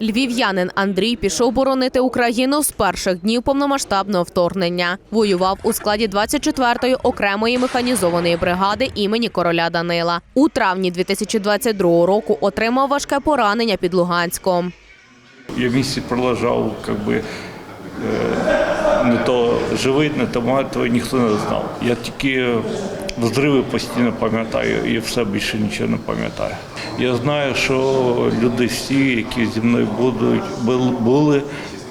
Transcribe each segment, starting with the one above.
Львів'янин Андрій пішов боронити Україну з перших днів повномасштабного вторгнення. Воював у складі 24-ї окремої механізованої бригади імені короля Данила. У травні 2022 року отримав важке поранення під Луганськом. Я місяць пролежав, как би, е, не то живий, не то мертвий, ніхто не знав. Я тільки взриви постійно пам'ятаю і все більше нічого не пам'ятаю. Я знаю, що люди всі, які зі мною будуть, були,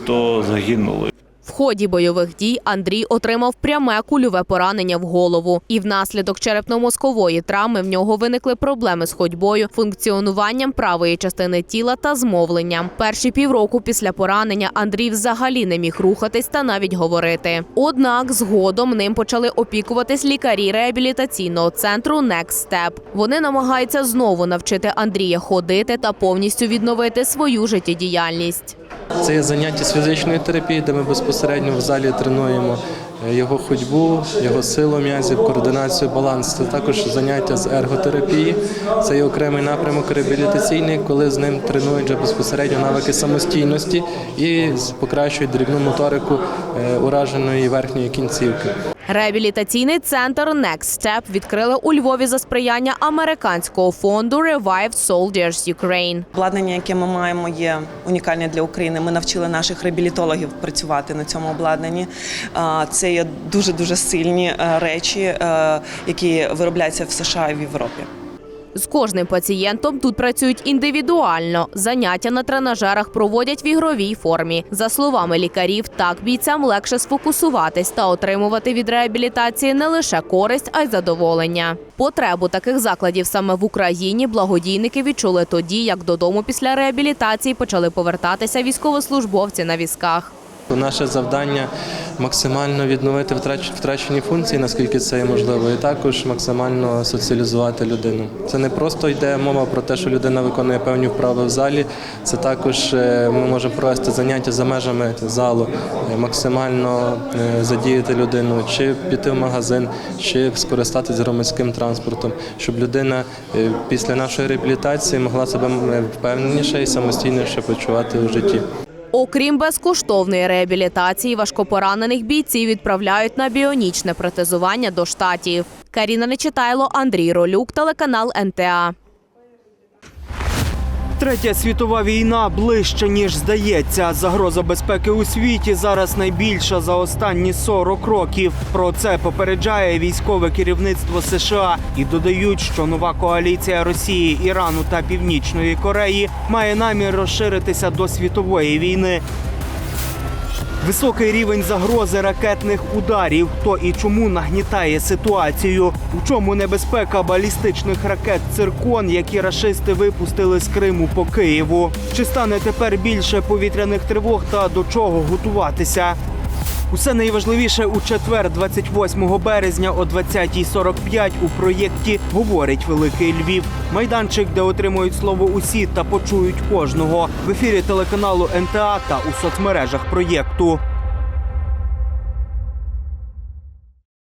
то загинули. В ході бойових дій Андрій отримав пряме кульове поранення в голову, і внаслідок черепно-мозкової травми в нього виникли проблеми з ходьбою, функціонуванням правої частини тіла та змовленням. Перші півроку після поранення Андрій взагалі не міг рухатись та навіть говорити. Однак згодом ним почали опікуватись лікарі реабілітаційного центру Next Step. Вони намагаються знову навчити Андрія ходити та повністю відновити свою життєдіяльність. Це є заняття з фізичної терапії, де ми безпосередньо в залі тренуємо е, його ходьбу, його силу м'язів, координацію, баланс. Це також заняття з ерготерапії. Це є окремий напрямок реабілітаційний, коли з ним тренують вже безпосередньо навики самостійності і покращують дрібну моторику е, ураженої верхньої кінцівки. Реабілітаційний центр Next Step відкрили у Львові за сприяння американського фонду Revived Soldiers Ukraine. Обладнання, яке ми маємо, є унікальне для України. Ми навчили наших реабілітологів працювати на цьому обладнанні. Це є дуже дуже сильні е, речі, е, які виробляються в США і в Європі. З кожним пацієнтом тут працюють індивідуально. Заняття на тренажерах проводять в ігровій формі. За словами лікарів, так бійцям легше сфокусуватись та отримувати від реабілітації не лише користь, а й задоволення. Потребу таких закладів саме в Україні благодійники відчули тоді, як додому після реабілітації почали повертатися військовослужбовці на візках. Наше завдання максимально відновити втрачені функції, наскільки це є можливо, і також максимально соціалізувати людину. Це не просто йде мова про те, що людина виконує певні вправи в залі. Це також е, ми можемо провести заняття за межами залу, е, максимально е, задіяти людину, чи піти в магазин, чи скористатися громадським транспортом, щоб людина після нашої реабілітації могла себе впевненіше і самостійніше почувати у житті. Окрім безкоштовної реабілітації, важкопоранених бійців відправляють на біонічне протезування до штатів. Каріна Нечитайло, Андрій Ролюк, телеканал НТА. Третя світова війна ближче ніж здається. Загроза безпеки у світі зараз найбільша за останні 40 років. Про це попереджає військове керівництво США і додають, що нова коаліція Росії, Ірану та Північної Кореї має намір розширитися до світової війни. Високий рівень загрози ракетних ударів. Хто і чому нагнітає ситуацію? У чому небезпека балістичних ракет циркон, які рашисти випустили з Криму по Києву? Чи стане тепер більше повітряних тривог та до чого готуватися? Усе найважливіше у четвер, 28 березня о 20.45 у проєкті говорить Великий Львів. Майданчик, де отримують слово усі та почують кожного в ефірі телеканалу НТА та у соцмережах проєкту.